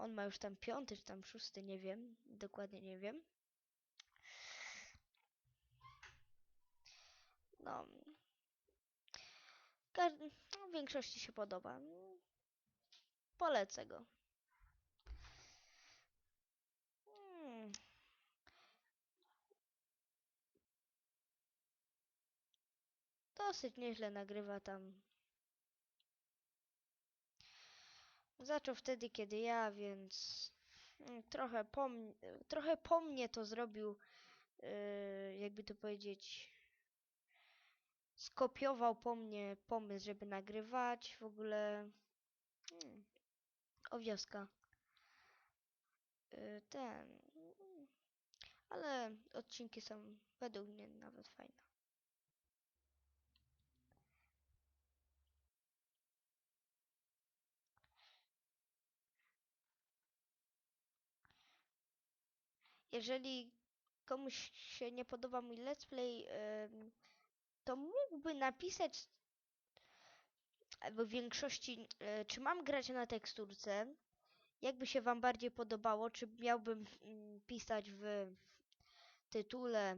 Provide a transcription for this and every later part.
On ma już tam piąty, czy tam szósty, nie wiem. Dokładnie nie wiem. No. Każ no, w większości się podoba. Polecę go. Hmm. Dosyć nieźle nagrywa tam. Zaczął wtedy, kiedy ja, więc mm, trochę po, trochę po mnie to zrobił, yy, jakby to powiedzieć, skopiował po mnie pomysł, żeby nagrywać w ogóle. Hmm. O wioska. Yy, ten. mm, Ale odcinki są według mnie nawet fajne. Jeżeli komuś się nie podoba mój let's play, to mógłby napisać albo w większości, e, czy mam grać na teksturce, jakby się wam bardziej podobało, czy miałbym mm, pisać w tytule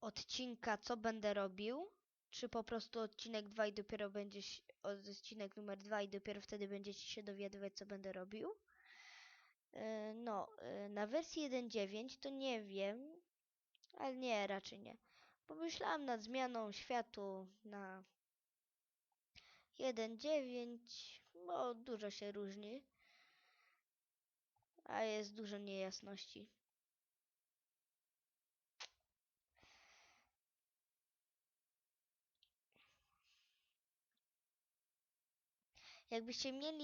odcinka, co będę robił, czy po prostu odcinek 2 i dopiero będzie odcinek numer 2 i dopiero wtedy będziecie się dowiadywać, co będę robił. E, No, e, na wersji 1.9 to nie wiem, ale nie, raczej nie. Pomyślałam nad zmianą światu na 1.9, bo dużo się różni, a jest dużo niejasności. Jakbyście mieli